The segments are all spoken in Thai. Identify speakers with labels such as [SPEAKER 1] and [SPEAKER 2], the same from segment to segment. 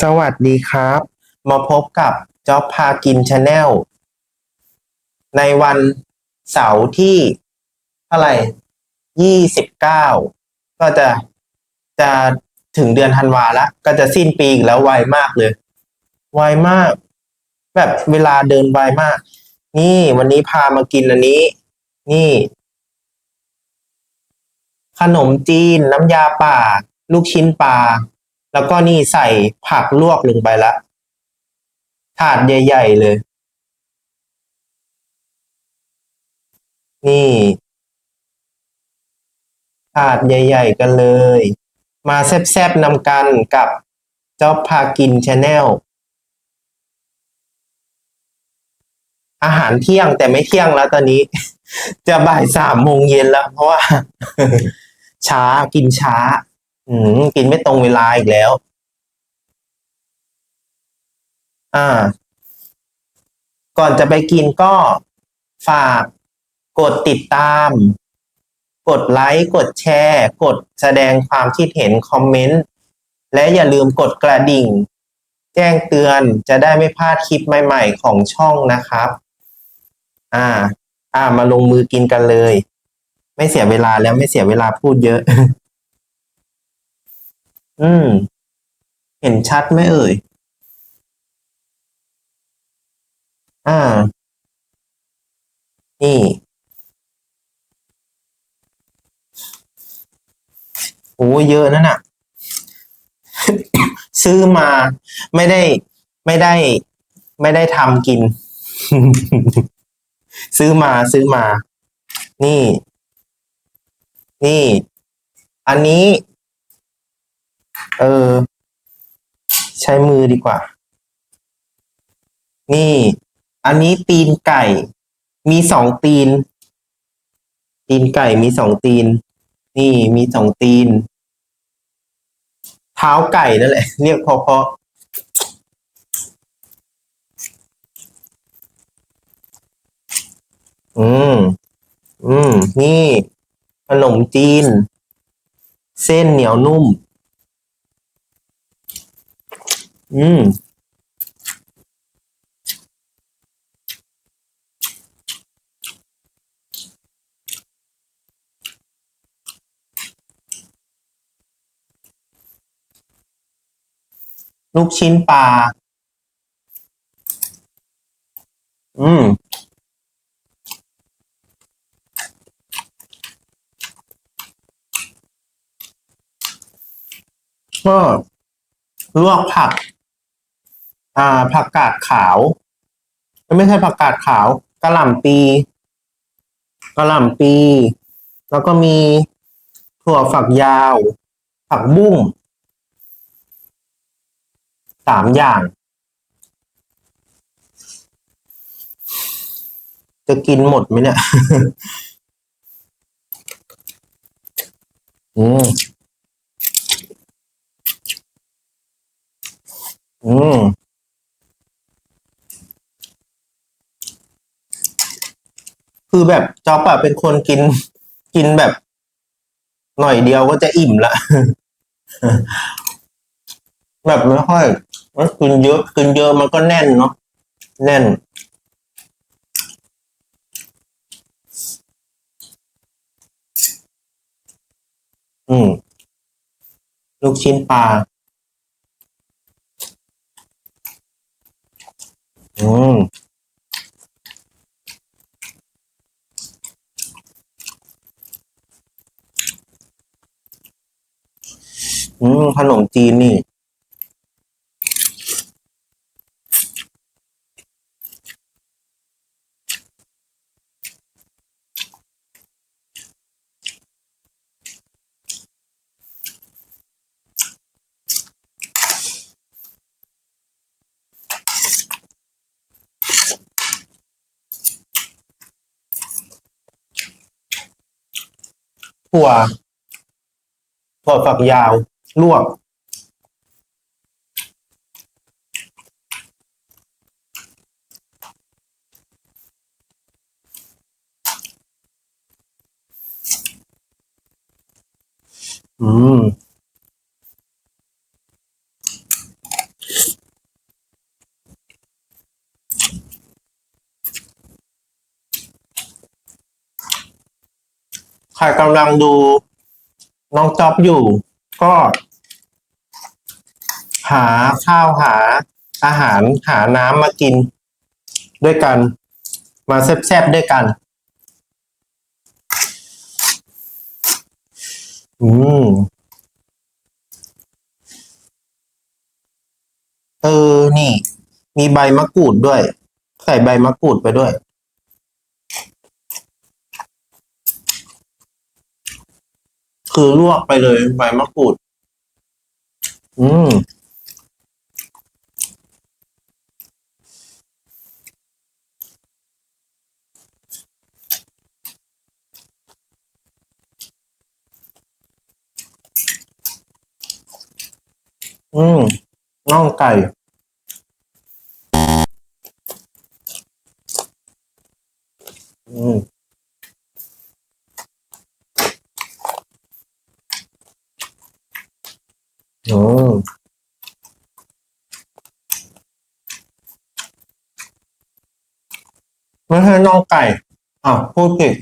[SPEAKER 1] สวัสดีครับ มาพบกับจ๊อบพากินชาแนลในวันเสาร์ที่เท่าไหร่ยี่สิบเก้าก็จะจะถึงเดือนธันวาแล้วก็จะสิ้นปีอีกแล้วไวมากเลย ไวมาก แบบเวลาเดินไวมาก นี่วันนี้พามากินอันนี้ นี่ ขนมจีนน้ำยาป่า ลูกชิ้นปลา แล้วก็นี่ใส่ผักลวกลงไปละ ถาดใหญ่ ๆ เลย นี่ถาดใหญ่ ๆ กันเลย มาแซบๆนำกันกับเจ๊อบพากินชาแนลอาหารเที่ยงแต่ไม่เที่ยงแล้วตอนนี้ จะบ่ายสามโมงเย็นแล้ว เพราะว่า ช้ากินช้า อืมกินไม่ตรงเวลาอีกแล้ว อ่า ก่อนจะไปกินก็ฝากกดติดตาม กดไลค์ กดแชร์ กดแสดงความคิดเห็นคอมเมนต์ และอย่าลืมกดกระดิ่ง แจ้งเตือนจะได้ไม่พลาดคลิปใหม่ ๆ ของช่องนะครับ อ่า อ่า มาลงมือกินกันเลย ไม่เสียเวลาแล้วไม่เสียเวลาพูดเยอะ อืม เห็นชัดไหมเอ่ย อ่า นี่ โอ้เยอะนั่นน่ะ ซื้อมาไม่ได้ไม่ได้ ไม่ได้ทำกิน ซื้อมาซื้อมา นี่ นี่ อันนี้ เออ ใช้มือดีกว่า นี่ อันนี้ตีนไก่ มีสองตีน ตีนไก่มีสองตีน นี่มีสองตีน เท้าไก่นั่นแหละ เรียกเพราะๆอืม อืม นี่ ขนมจีน เส้นเหนียวนุ่ม อืมลูกชิ้นปลา อืม ก็ลวกผัก อ่าผักกาดขาว ไม่ใช่ผักกาดขาวกระหล่ำปีกระหล่ำปี แล้วก็มีถั่วฝักยาว ผักบุ้งสามอย่าง จะกินหมดไหมเนี่ย อืม อืม คือแบบจ๊อบอะเป็นคนกิน กินแบบ หน่อยเดียวก็จะอิ่มละแบบไม่ค่อยมันกินเยอะกินเยอะมันก็แน่นเนาะแน่น อืม ลูกชิ้นปลาอืม อืมขนมจีนนี่ ถั่วถั่วฝักยาว ลวกอืมใครกำลังดูน้องจ๊อบอยู่ ก็ หาข้าวหาอาหารหาน้ำมากิน ด้วยกัน มาแซ่บๆด้วยกัน อืมเออ นี่ มีใบมะกรูดด้วย ใส่ใบมะกรูดไปด้วย คือลวกไปเลยใบมะกรูด อืม อืมน่องไก่ อืม โอ้ไม่ใช่น่ องไก่อ่าวพูดผิด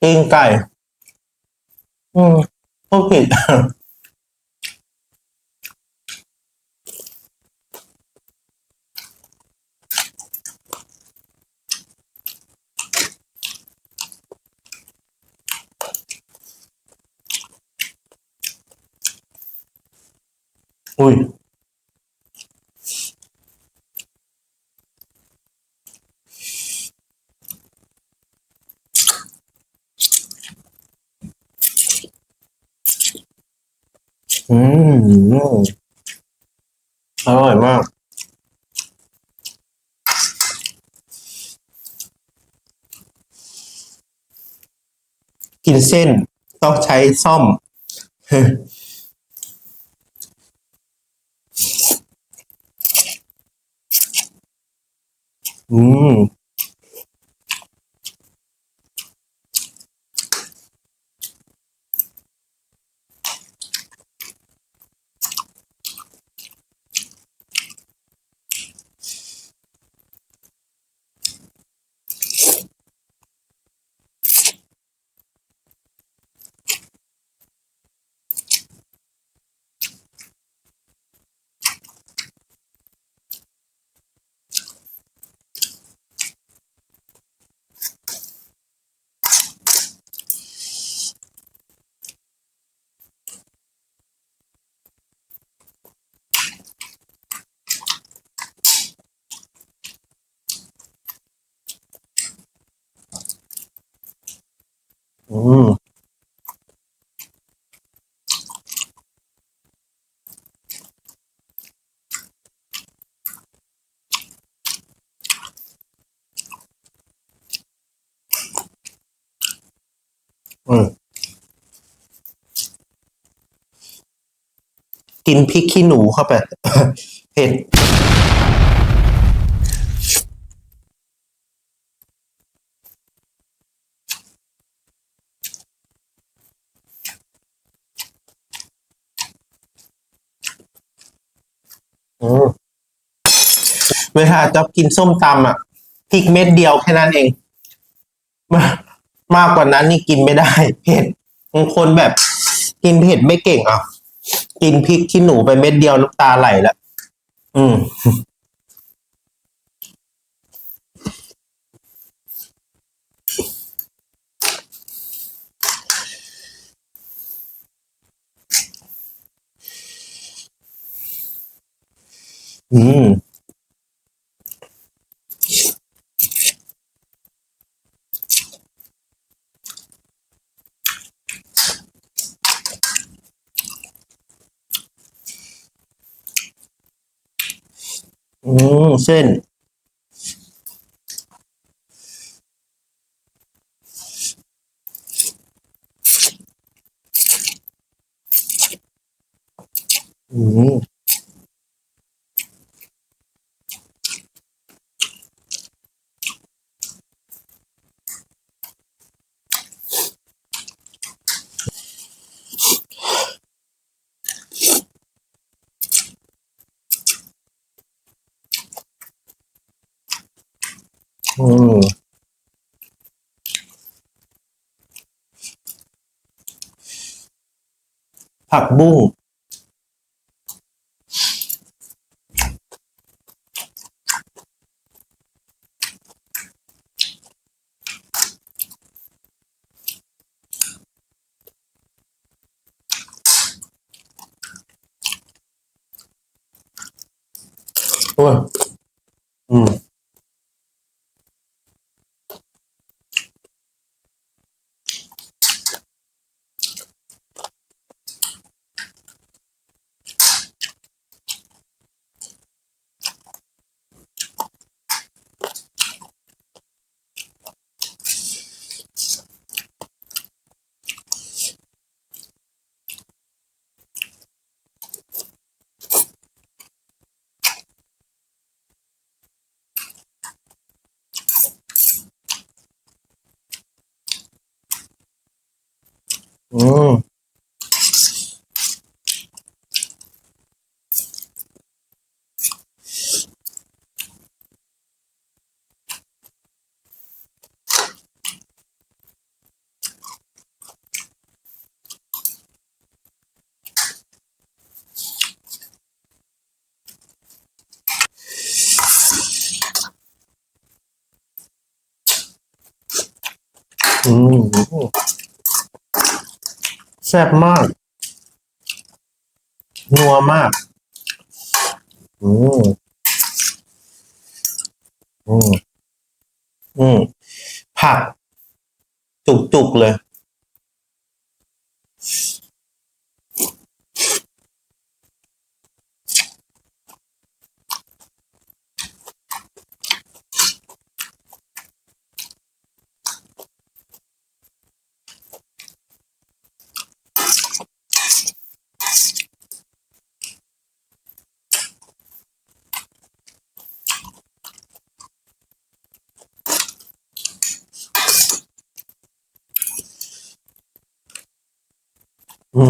[SPEAKER 1] ตีนไก่ อืมพูดผิดอุ้ย อื มอร่อยมาก กินเส้นต้องใช้ซ่อม อืม อืมอืมกินพริกขี้หนูเข้าไป เผ็ด อืมเวลาจ๊อบกินส้มตำอะพริกเม็ดเดียวแค่นั้นเองมามากกว่านั้นนี่กินไม่ได้ เผ็ดบางคนแบบ กินเผ็ดไม่เก่งอะ กินพริกขี้หนูไปเม็ดเดียวน้ำตาไหลแล้วอืม อืมอืมเส้น อืม อืม ผักบุ้งโอ้ยอืม อืมอืม แซ่บมาก นัวมากอืมอืมอืมผัก จุกๆเลย อื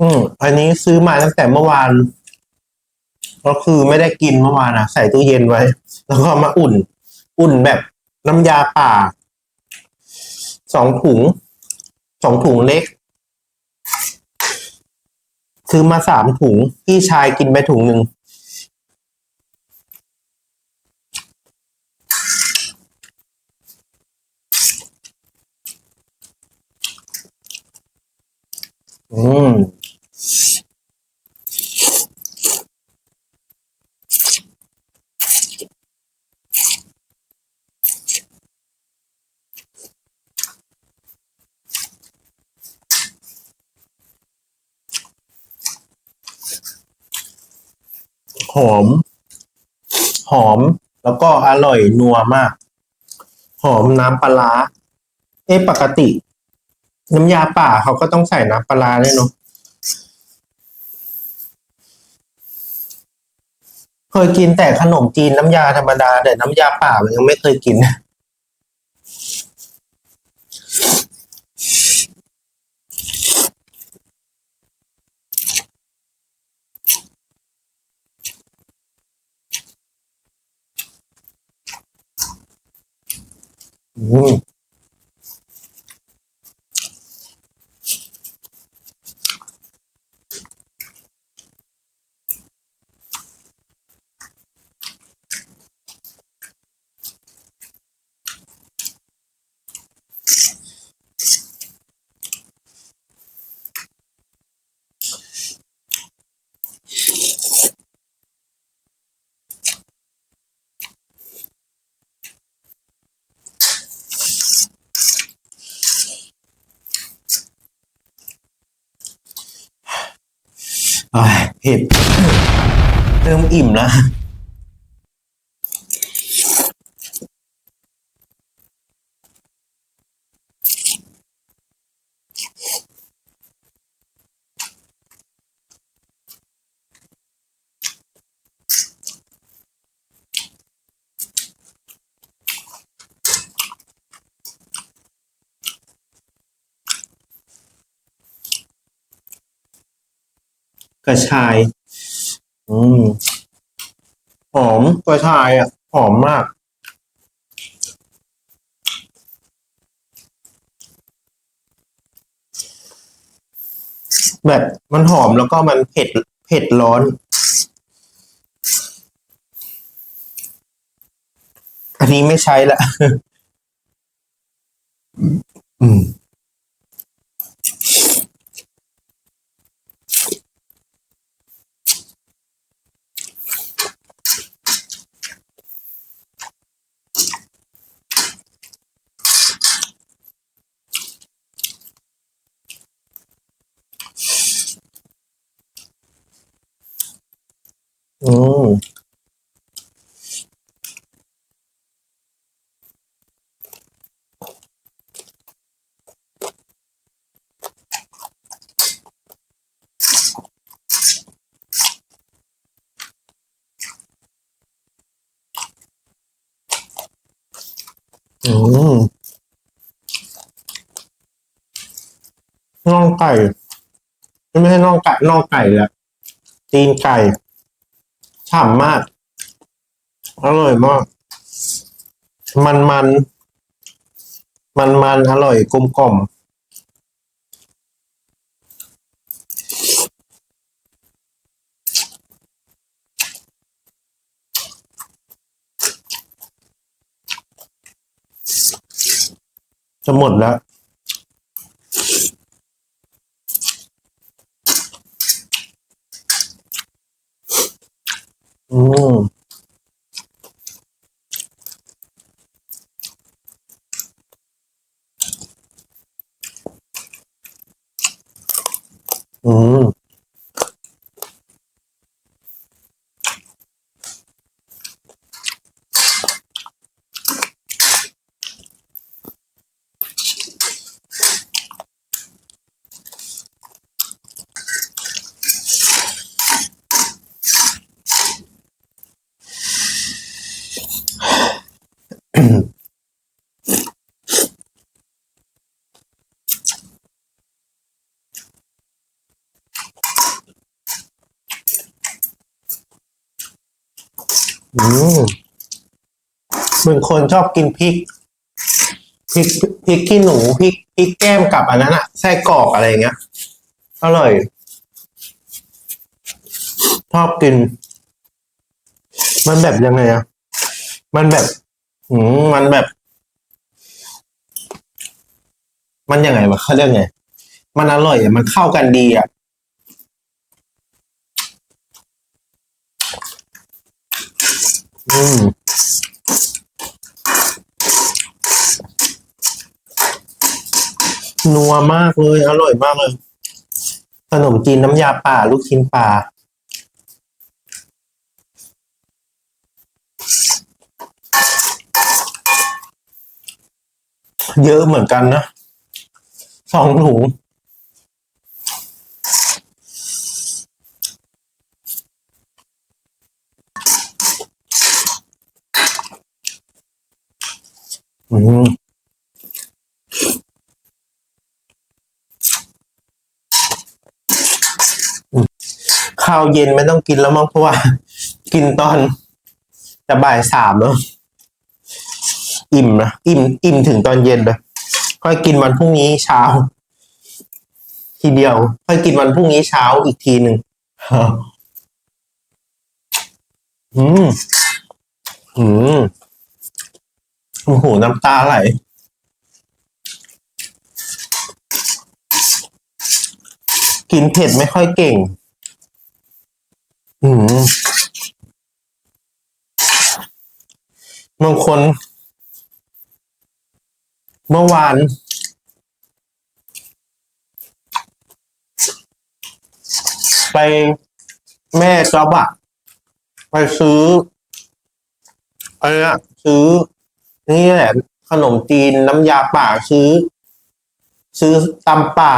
[SPEAKER 1] อืมอันนี้ซื้อมาตั้งแต่เมื่อวานก็คือไม่ได้กินเมื่อวานนะใส่ตู้เย็นไว้ แล้วก็มาอุ่น อุ่นแบบน้ำยาป่าสองถุงสองถุงเล็ก ซื้อมาสามถุงพี่ชายกินไปถุงหนึ่งอืม หอม หอมแล้วก็อร่อยนัวมาก หอมน้ำปลาเอ๊ะปกติ น้ำยาป่าเขาก็ต้องใส่น้ำปลาร้าด้วยเนาะ เคยกินแต่ขนมจีนน้ำยาธรรมดา แต่น้ำยาป่ามันยังไม่เคยกิน อืม เผ็ดเริ่มอิ่มแล้ว กระชาย อืมหอมกระชายอะ หอมมาก แบบมันหอมแล้วก็มันเผ็ด เผ็ดร้อน อันนี้ไม่ใช้ละ อืม อืม อืมน่องไก่ ไม่ใช่น่องไก่น่องไก่แหละตีนไก่ฉ่ำมาก อร่อยมาก มันมัน มันมันอร่อยกลมกล่อม จะหมดแล้วอืม เป็นคนชอบกินพริกพริกพริกขี้หนูพริกพริกแก้มกับอันนั้นอะไส้กรอกอะไรเงี้ยอร่อยชอบกิน มันแบบยังไงอะมันแบบอืมมันแบบ มันยังไงวะเขาเรียกไง มันอร่อยอะมันเข้ากันดีอะ มนัวมากเลย อร่อยมากเลย ขนมจีนน้ำยาป่า ลูกชิ้นปลาเยอะเหมือนกันนะ สองถุง อืมข้าวเย็นไม่ต้องกินแล้วมั้งเพราะว่า กินตอนจะบ่ายสามแล้วอิ่มนะอิ่ม อิ่มถึงตอนเย็นเลยค่อยกินวันพรุ่งนี้เช้า ทีเดียว ค่อยกินวันพรุ่งนี้เช้าอีกทีหนึ่งอืมอืม โอ้โห น้ำตาไหลกินเผ็ดไม่ค่อยเก่ง อืมบางคน เมื่อวาน ไปแม่จอบอะไปซื้ออะไรอะซื้อ นี่แหละขนมจีนน้ำยาป่าซื้อ ซื้อตำป่า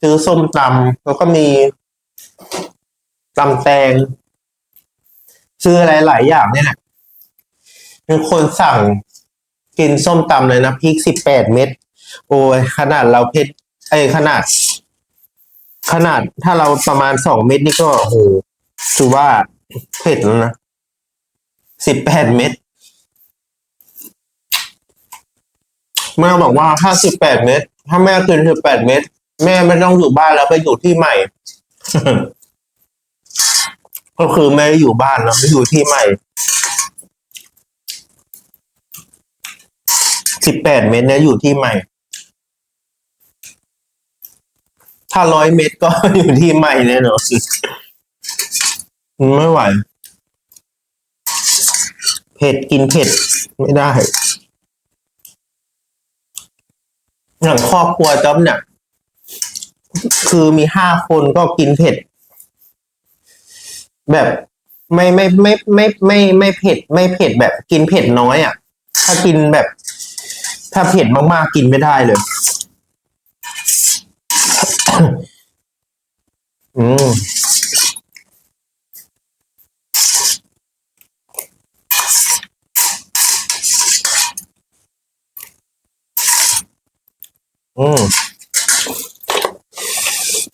[SPEAKER 1] ซื้อส้มตำแล้วก็มีตำแตง ซื้ออะไรหลายอย่างเนี่ยแหละมีคนสั่งกินส้มตำเลยนะพริกสิบแปดเม็ดโอ้ยขนาดเราเผ็ดไอ้ขนาด ขนาดถ้าเราประมาณสองเม็ดนี่ก็โอ้โหถือว่าเผ็ดแล้วนะสิบแปดเม็ด แม่บอกว่าถ้าสิบแปดเม็ดถ้าแม่กินสิบแปดเม็ดแม่ไม่ต้องอยู่บ้านแล้วไปอยู่ที่ใหม่ ก็คือแม่อยู่บ้านแล้วไปอยู่ที่ใหม่สิบแปดเมตรเนี่ยอยู่ที่ใหม่ ถ้าร้อยเมตรก็อยู่ที่ใหม่แน่นอนไม่ไหว เผ็ดกินเผ็ดไม่ได้ อย่างครอบครัวจ๊อบเนี่ย คือมีห้าคนก็กินเผ็ด แบบไม่ไม่ไม่ไม่ไม่ไม่เผ็ด ไม่เผ็ดแบบกินเผ็ดน้อยอะ ถ้ากินแบบ ถ้าเผ็ดมากๆกินไม่ได้เลย อืม อืม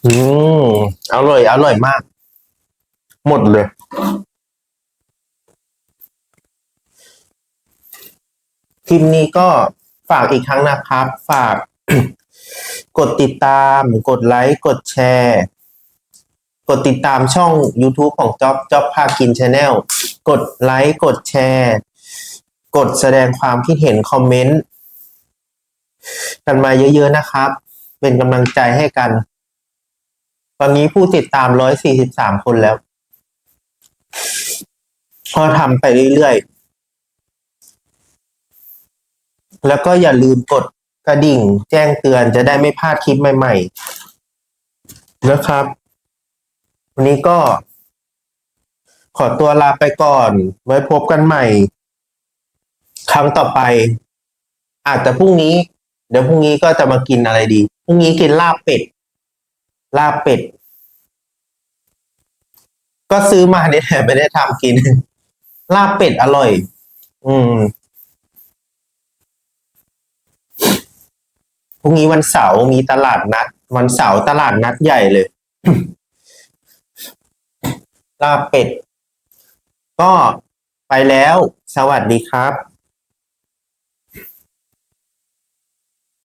[SPEAKER 1] อืมอร่อยอร่อยมาก หมดเลย คลิปนี้ก็ฝากอีกครั้งนะครับ ฝาก กดติดตาม กดไลค์ กดแชร์ กดติดตามช่อง YouTube ของจ๊อบจ๊อบพากินชาแนลกดไลค์ กดแชร์ กดแสดงความคิดเห็นคอมเมนต์ กันมาเยอะๆนะครับ เป็นกำลังใจให้กัน ตอนนี้ผู้ติดตาม143คนแล้วพอทำไปเรื่อยๆ แล้วก็อย่าลืมกดกระดิ่ง แจ้งเตือนจะได้ไม่พลาดคลิปใหม่ ๆ นะครับ วันนี้ก็ขอตัวลาไปก่อน ไว้พบกันใหม่ ครั้งต่อไป อาจจะพรุ่งนี้ เดี๋ยวพรุ่งนี้ก็จะมากินอะไรดีพรุ่งนี้กินลาบเป็ดลาบเป็ด ก็ซื้อมาเนี่ยแหละไม่ได้ทำกิน ลาบเป็ดอร่อย อืมพรุ่งนี้วันเสาร์มีตลาดนัด วันเสาร์ตลาดนัดใหญ่เลย ลาบเป็ด ก็ไปแล้ว สวัสดีครับ